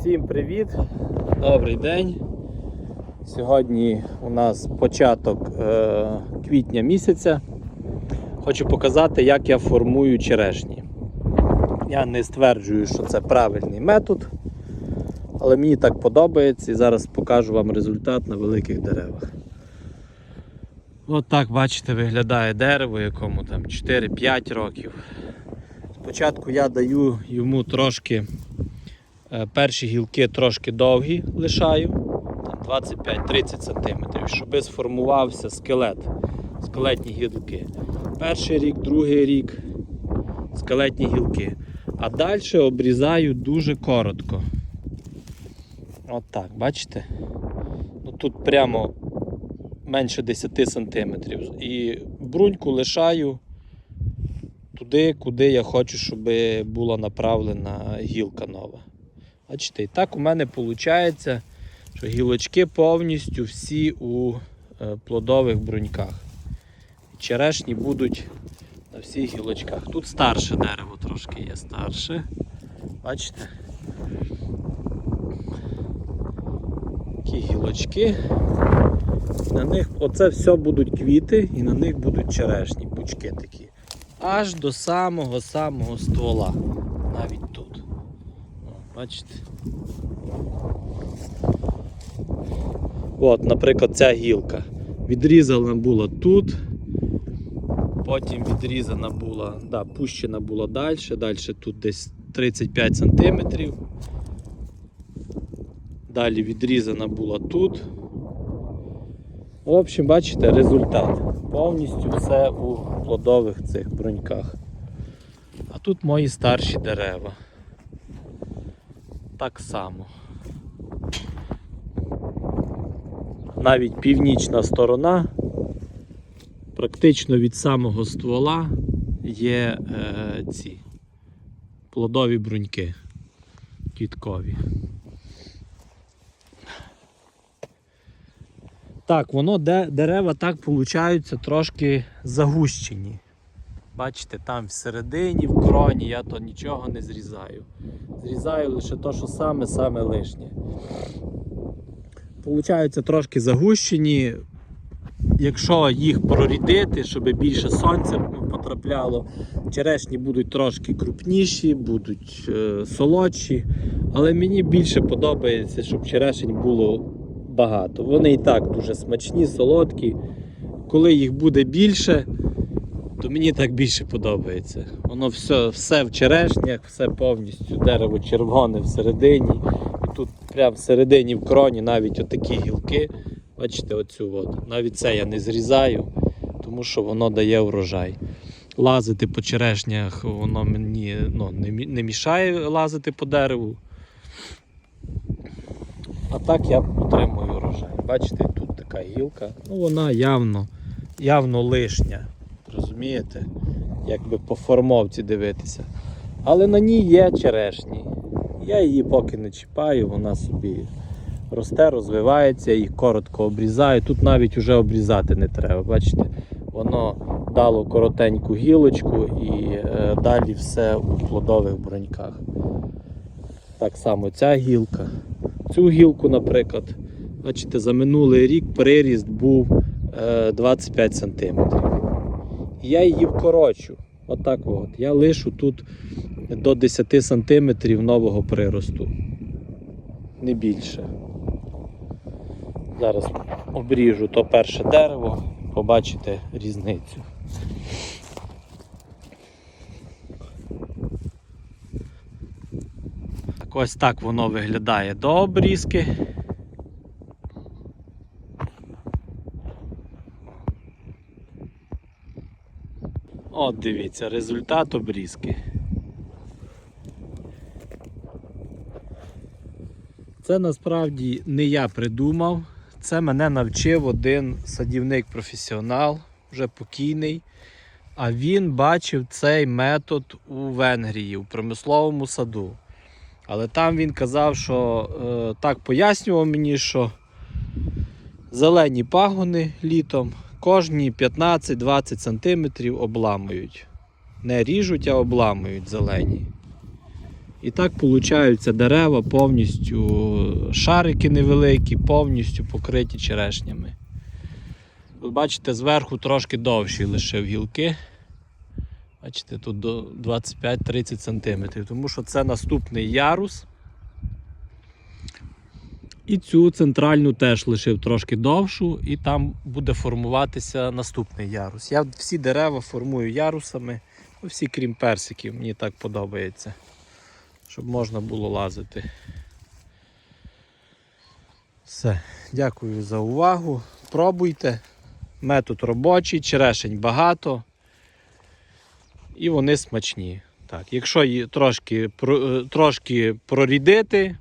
Всім привіт! Добрий день. Сьогодні у нас початок е, квітня місяця. Хочу показати, як я формую черешні. Я не стверджую, що це правильний метод, але мені так подобається і зараз покажу вам результат на великих деревах. От так, бачите, виглядає дерево, якому там 4-5 років. Спочатку я даю йому трошки Перші гілки трошки довгі лишаю, 25-30 см, щоб сформувався скелет, скелетні гілки. Перший рік, другий рік скелетні гілки. А далі обрізаю дуже коротко. От так, бачите? Ну, Тут прямо менше 10 см. І бруньку лишаю туди, куди я хочу, щоб була направлена гілка нова. Бачите, і так у мене виходить, що гілочки повністю всі у е, плодових бруньках. Черешні будуть на всіх гілочках. Тут старше дерево трошки є старше. Бачите? Такі гілочки. На них оце все будуть квіти і на них будуть черешні, пучки такі. Аж до самого-самого ствола. Навіть тут. Бачите? От, наприклад, ця гілка. Відрізана була тут, потім відрізана була, да, пущена була далі, далі тут десь 35 см. Далі відрізана була тут. В общем, бачите, результат. Повністю все у плодових цих бруньках. А тут мої старші дерева так само. Навіть північна сторона, практично від самого ствола є е, ці плодові бруньки квіткові. Так, воно де, дерева так получаються трошки загущені. Бачите, там всередині, в кроні я то нічого не зрізаю. Зрізаю лише те, що саме-саме лишнє. Получаються трошки загущені. Якщо їх прорідити, щоб більше сонця потрапляло, черешні будуть трошки крупніші, будуть е, солодші. Але мені більше подобається, щоб черешень було багато. Вони і так дуже смачні, солодкі. Коли їх буде більше, то мені так більше подобається. Воно все все в черешнях, все повністю дерево червоне всередині. І тут прямо всередині в кроні навіть отакі гілки. Бачите, оцю от. Навіть це я не зрізаю, тому що воно дає урожай. Лазити по черешнях воно мені ну, не, не мішає лазити по дереву. А так я отримую урожай. Бачите, тут така гілка. Ну вона явно, явно лишня. Розумієте? Якби по формовці дивитися. Але на ній є черешні. Я її поки не чіпаю, вона собі росте, розвивається, їх коротко обрізаю. Тут навіть вже обрізати не треба. Бачите, воно дало коротеньку гілочку і е, далі все у плодових броньках. Так само ця гілка. Цю гілку, наприклад, бачите, за минулий рік приріст був е, 25 см. Я її вкорочу. Отак от. Я лишу тут до 10 см нового приросту. Не більше. Зараз обріжу то перше дерево, побачите різницю. Так ось так воно виглядає до обрізки. От дивіться, результат обрізки. Це насправді не я придумав, це мене навчив один садівник-професіонал, вже покійний. А він бачив цей метод у Венгрії, у промисловому саду. Але там він казав, що е, так пояснював мені, що зелені пагони літом кожні 15-20 см обламують. Не ріжуть, а обламують зелені. І так получаються дерева повністю шарики невеликі, повністю покриті черешнями. Ви бачите, зверху трошки довші лишив гілки. Бачите, тут до 25-30 см, тому що це наступний ярус. І цю центральну теж лишив трошки довшу, і там буде формуватися наступний ярус. Я всі дерева формую ярусами, ну, всі крім персиків, мені так подобається, щоб можна було лазити. Все, дякую за увагу. Пробуйте. Метод робочий, черешень багато. І вони смачні. Так, якщо її трошки, е, трошки прорідити,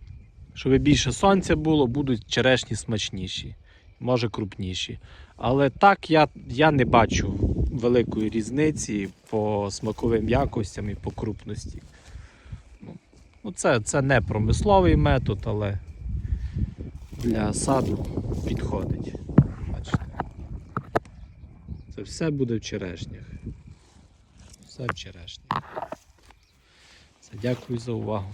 щоб більше сонця було, будуть черешні смачніші, може крупніші. Але так я, я не бачу великої різниці по смаковим якостям і по крупності. Ну, ну це, це не промисловий метод, але для саду підходить. Бачите. Це все буде в черешнях. Все в черешнях. Все, дякую за увагу.